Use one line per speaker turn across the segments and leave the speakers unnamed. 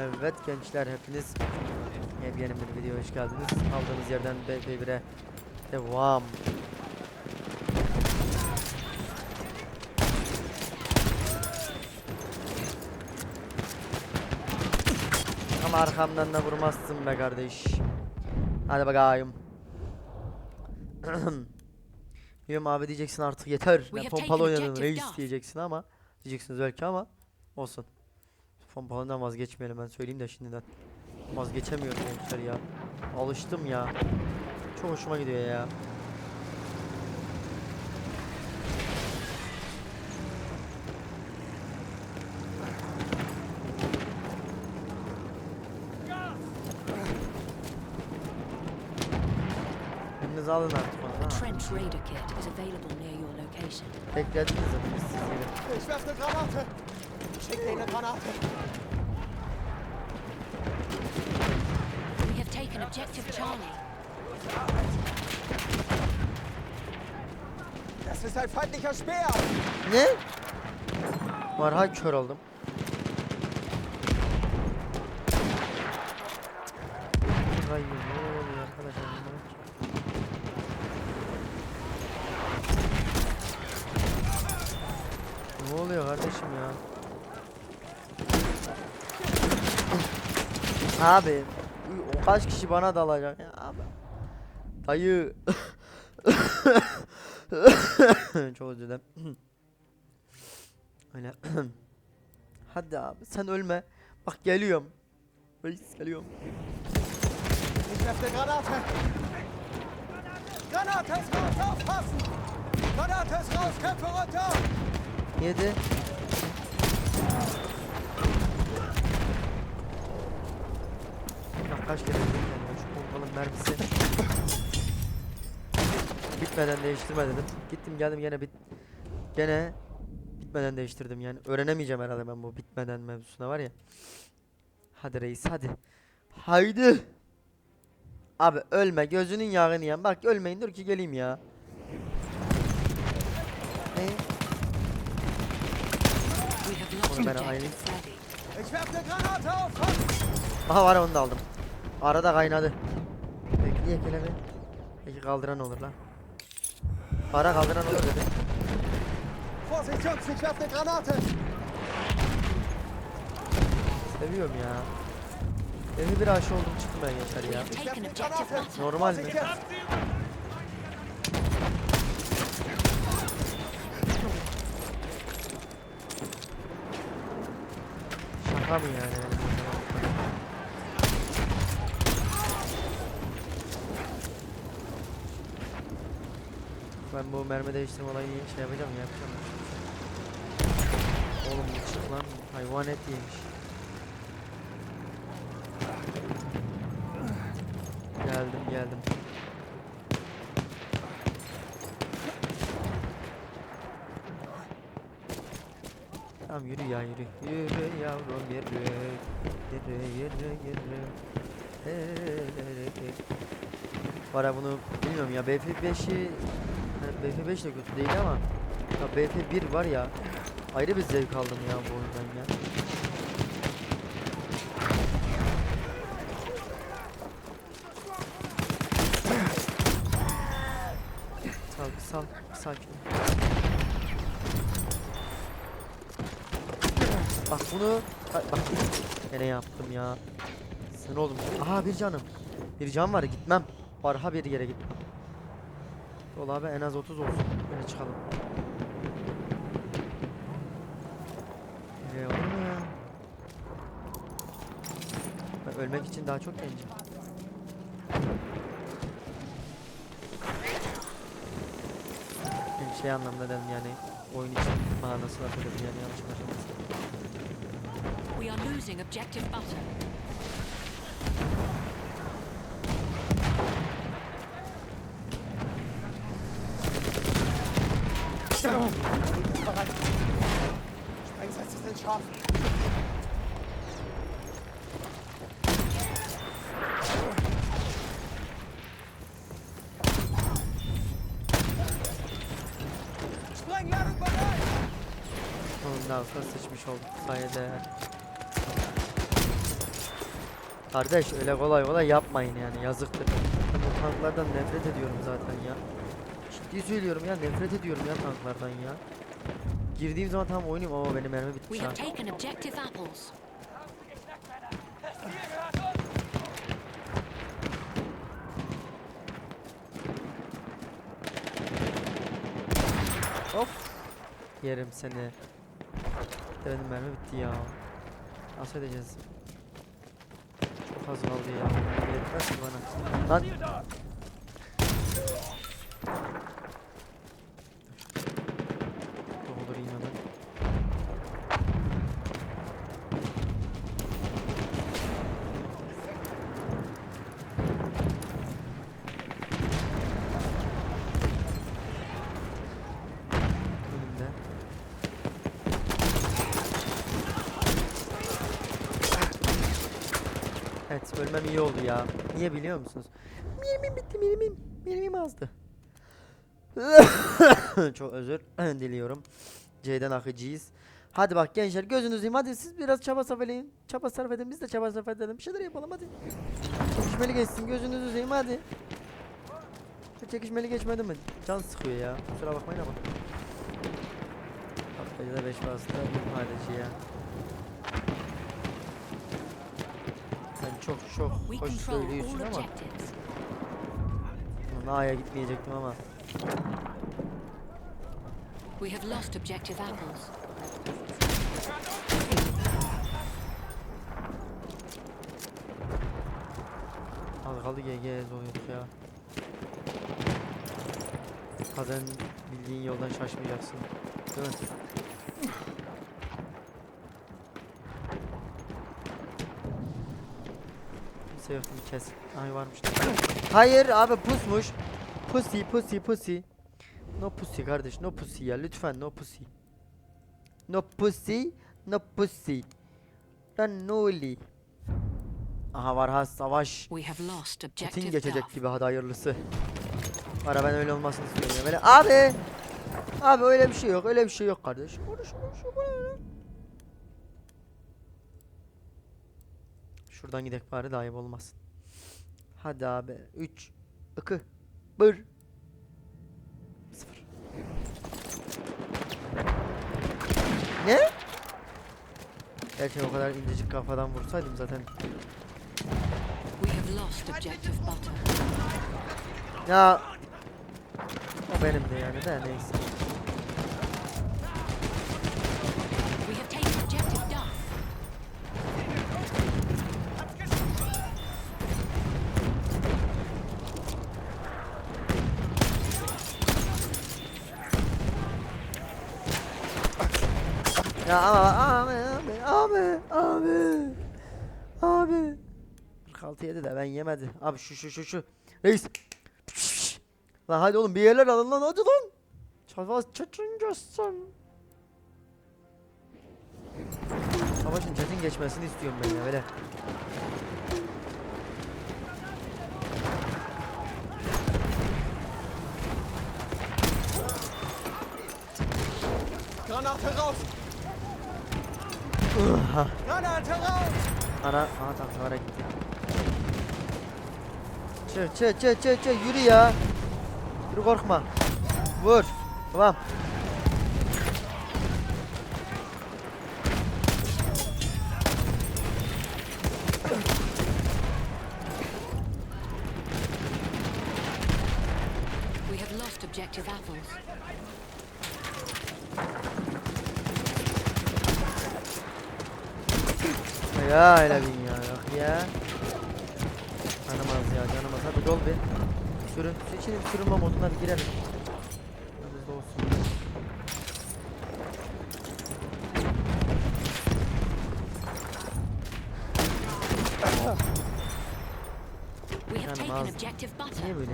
Evet gençler hepiniz yepyeni bir videoya hoş geldiniz. Aldığınız yerden BP1'e devam. Ama arkamdan da vurmazsın be kardeş. Hadi bakayım. Yum abi diyeceksin artık yeter.
Have
pompalı
objective
reis diyeceksin ama diyeceksiniz belki ama olsun. Pompalından vazgeçmeyelim ben söyleyeyim de şimdiden. Vazgeçemiyorum gençler ya. Alıştım ya. Çok hoşuma gidiyor ya. Elinize alın artık ha.
Trench Raider kit is available near your location.
Beklediniz zaten biz siz
werfe eine Granate.
We have taken objective Charlie.
Das ist ein feindlicher Speer.
Ne? Var hay kör oldum. Hayır ne oluyor arkadaşlar bunlara? Ne oluyor kardeşim ya? Abi o kaç kişi bana dalacak ya abi. Dayı. Çok özür dilerim. Öyle. Hadi abi sen ölme. Bak geliyorum. Reis geliyorum.
Eine Granate. Granate raus, aufpassen. Granate raus, Köpfe runter.
Yedi. Kaç kere dedim yani şu pompalın mermisi. Bitmeden değiştirme dedim. Gittim geldim gene bit. Gene bitmeden değiştirdim yani. Öğrenemeyeceğim herhalde ben bu bitmeden mevzusuna var ya. Hadi reis hadi. Haydi. Abi ölme gözünün yağını yiyen. Bak ölmeyin dur ki geleyim ya. Ne? Oğlum ben
objective
ayrıyım.
Freddy.
Ich werfe eine Granate, aufpassen.
Aha var onu da aldım. Arada kaynadı. Bekleye kelebe. Peki kaldıran olur lan. Para kaldıran olur dedi.
Vorsicht, Jungs, ich werfe Granate.
Seviyorum ya. Beni bir aşı oldum çıktım ben
We
ya. Normal mi? Şaka mı yani? Ben bu mermi değiştirme olayını şey yapacağım ya yapacağım. Oğlum bu çık lan hayvan et yemiş. Geldim geldim. Tamam yürü ya yürü. Yürü yavrum yürü. Yürü yürü yürü. Hey. Var ya bunu bilmiyorum ya BF5'i hani BF5 de kötü değil ama ya BF1 var ya ayrı bir zevk aldım ya bu oyundan ya. Sal sal sakin. Bak bunu Ay, bak gene yaptım ya. Sen oğlum. Aha bir canım. Bir can var gitmem. Barha bir yere gitmem. Yol abi en az 30 olsun. Böyle çıkalım. Nereye olur ya? Ben ölmek için daha çok gencim. Şey anlamda dedim yani oyun için manasına söyledim yani yanlış anlaşılmasın.
We are losing objective Butter.
Sprengladung bereit.
Onun da altına sıçmış olduk sayede. Kardeş öyle kolay kolay yapmayın yani yazıktır. Bu tanklardan nefret ediyorum zaten ya. Ciddi söylüyorum ya nefret ediyorum ya tanklardan ya. Girdiğim zaman tam oynayayım ama benim mermi bitmiş ha. Of. Yerim seni. Benim mermi bitti ya. Nasıl edeceğiz? Çok az kaldı ya. Yetmez ki bana. Lan. Evet bölmem iyi oldu ya. Niye biliyor musunuz? Mermim bitti mermim. Mermim azdı. Çok özür diliyorum. C'den akıcıyız. Hadi bak gençler gözünüzü yiyeyim. Hadi siz biraz çaba sarf edin. Çaba sarf edin. Biz de çaba sarf edelim. Bir şeyler yapalım hadi. Çekişmeli geçsin. Gözünüzü yiyeyim hadi. Çekişmeli geçmedi mi? Can sıkıyor ya. Kusura bakmayın ama. Patlayıcıda 5 bastı. Harici ya. Çok çok hoş söylüyorsun ama. Na'ya gitmeyecektim ama.
We have lost objective apples.
Az kaldı GG oluyorduk ya. Bazen bildiğin yoldan şaşmayacaksın. Değil mi? Kimse yoktu bir kes. Ay varmış. Hayır abi pusmuş. Pussy pussy pussy. No pussy kardeş no pussy ya lütfen no pussy. No pussy no pussy. Lan noli. Aha var ha savaş. Putin geçecek gibi hadi hayırlısı. Ara ben öyle olmasını istiyorum ya. Böyle abi. Abi öyle bir şey yok. Öyle bir şey yok kardeş. Konuş konuş Şuradan gidek bari daha iyi olmasın. Hadi abi. 3 2 1 0 Ne? Gerçi o kadar incecik kafadan vursaydım zaten. Ya o benim de yani de neyse.
We have taken objective Duff.
Ya ama abi abi abi abi abi 46 yedi de ben yemedi. Abi şu şu şu şu. Reis. Lan hadi oğlum bir yerler alın lan hadi lan. Savaş çeçincesin. Savaşın çetin geçmesini istiyorum ben ya böyle.
Granate raus!
Ana, aha tam tavara gitti. Çık çık çık çık çık yürü ya. Yürü korkma. Vur. Tamam.
We have lost objective apples.
Ya öyle bin ya yok ya. Canımaz ya canımaz hadi dol bir. Sürün. Bir sürünme moduna bir girelim. Hadi olsun. Canım az. Niye böyle?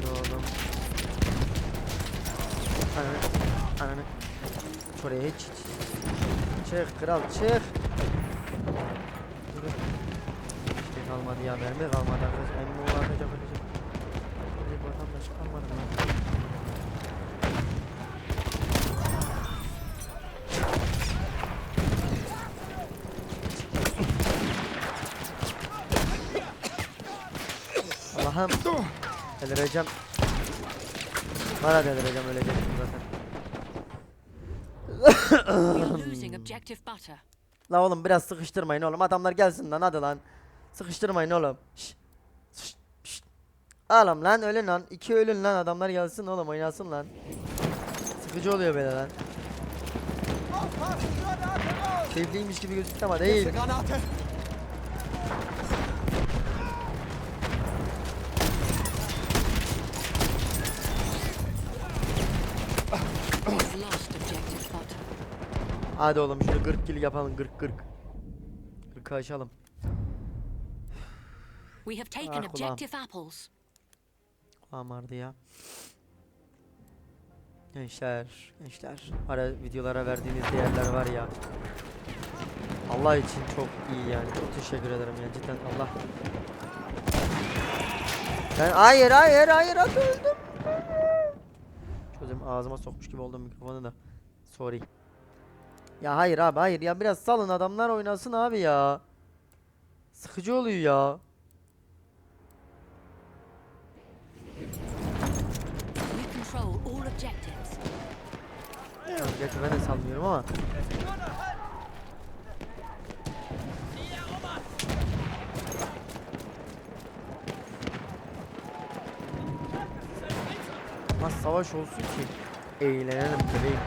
Hadi oğlum. Ananı. Ananı. Şuraya hiç. Çık kral çık. Şey kalmadı. ya mermi kalmadı arkadaş. Emmi oğlu atacak ölecek. Öyle bir vatandaş kalmadı lan. Allah'ım delireceğim. Bana delireceğim ölecektim zaten.
We are losing objective butter.
La oğlum biraz sıkıştırmayın oğlum. Adamlar gelsin lan hadi lan. Sıkıştırmayın oğlum. Şşt. Şşt. Şşt. Oğlum lan ölün lan. İki ölün lan adamlar gelsin oğlum oynasın lan. Sıkıcı oluyor böyle lan. Keyifliymiş gibi gözüktü ama değil.
Erste Granate!
We have lost objective butter.
Hadi oğlum şunu 40 kill yapalım 40 40. 40 aşalım.
We have taken
Ah,
objective apples.
Kulağım ağrıdı ya. Gençler, gençler. Ara videolara verdiğiniz değerler var ya. Allah için çok iyi yani. Çok teşekkür ederim ya cidden Allah. Ben hayır hayır hayır öldüm. Çözüm ağzıma sokmuş gibi oldum mikrofonu da. Sorry. Ya hayır abi hayır ya biraz salın adamlar oynasın abi ya. Sıkıcı oluyor ya.
Objectives.
Gerçi ben de salmıyorum ama. Ama savaş olsun ki eğlenelim bebeğim.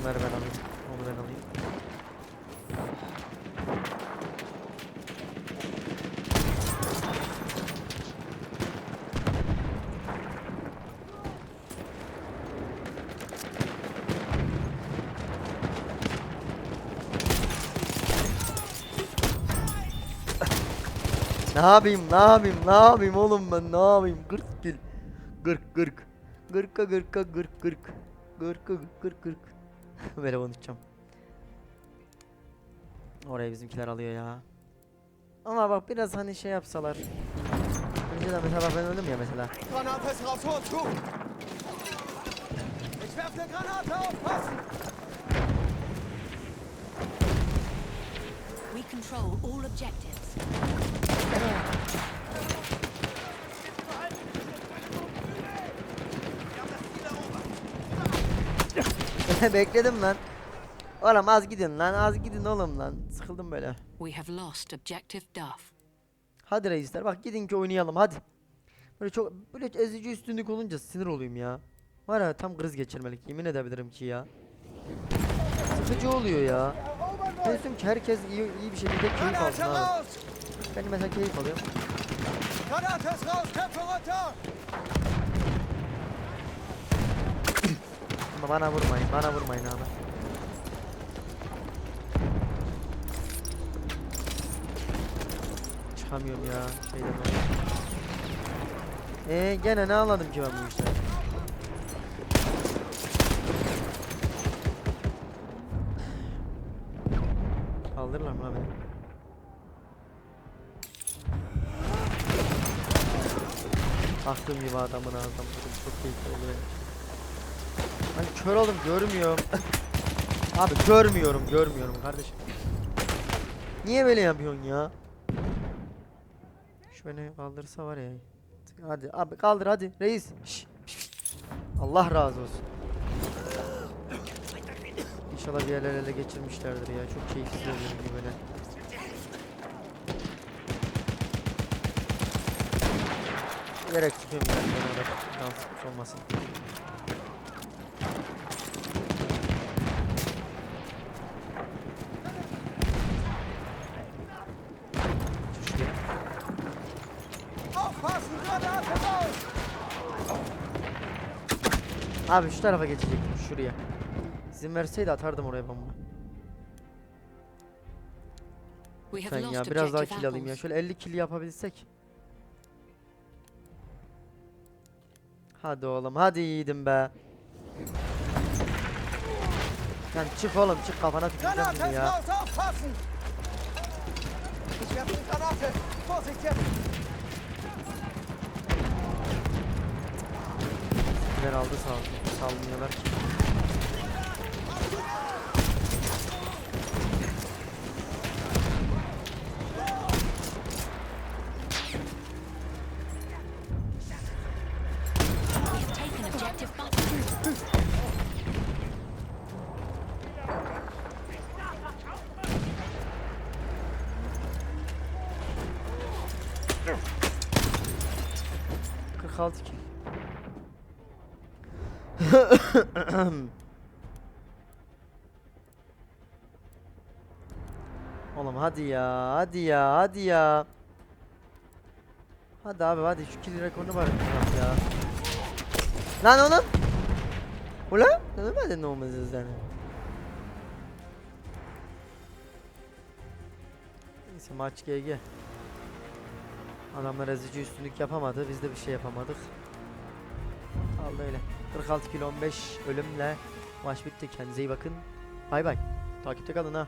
Onları ben alayım. Onu ben alayım. Ne yapayım, ne yapayım, ne yapayım oğlum ben, ne yapayım? 40 kill. 40 40. 40'a 40'a 40 40. 40'a 40 40. Böyle unutacağım. Oraya bizimkiler alıyor ya. Ama bak biraz hani şey yapsalar. Önceden mesela bak ben öldüm ya mesela.
We control all objectives.
Bekledim lan. Oğlum az gidin lan az gidin oğlum lan. Sıkıldım böyle.
We have lost objective Duff.
Hadi reisler bak gidin ki oynayalım hadi. Böyle çok böyle ezici üstünlük olunca sinir olayım ya. Var ya tam kriz geçirmelik yemin edebilirim ki ya. Sıkıcı oluyor ya. İstiyorum ki herkes iyi, iyi bir şekilde keyif alsın abi. Ben mesela keyif alıyorum.
Granate ist raus, Köpfe runter!
Ama bana vurmayın bana vurmayın abi. Çıkamıyorum ya şeyden dolayı. Eee gene ne anladım ki ben bu işten? Kaldırırlar mı abi? Aklım gibi adamın ağzından vurdum. Çok keyifli benim. Hani kör oldum görmüyorum. abi görmüyorum görmüyorum kardeşim. Niye böyle yapıyorsun ya? Şu beni kaldırsa var ya. Hadi abi kaldır hadi reis. Allah razı olsun. İnşallah bir yerler ele geçirmişlerdir ya. Çok keyifsiz oluyor böyle. Bilerek yani ben orada yansıtmış olmasın. Abi şu tarafa geçecektim şuraya. İzin verseydi atardım oraya bomba.
Lost
ya biraz daha kill alayım ya. Şöyle 50 kill yapabilsek. Hadi oğlum hadi yiğidim be. Lan çık oğlum çık kafana tüküreceğim
ist
ya. Biber aldı sağ olsun. Salmıyorlar ki.
We have taken objective butter.
Hı. 46 kill. Oğlum hadi ya, hadi ya, hadi ya. Hadi abi hadi şu kill rekorunu var ya. Lan oğlum. Ulan ne demedin ne olmazız yani. Neyse maç GG. Adamlar ezici üstünlük yapamadı. Biz de bir şey yapamadık. Aldı öyle. 46 kilo 15 ölümle maç bitti. Kendinize iyi bakın. Bay bay. Takipte kalın ha.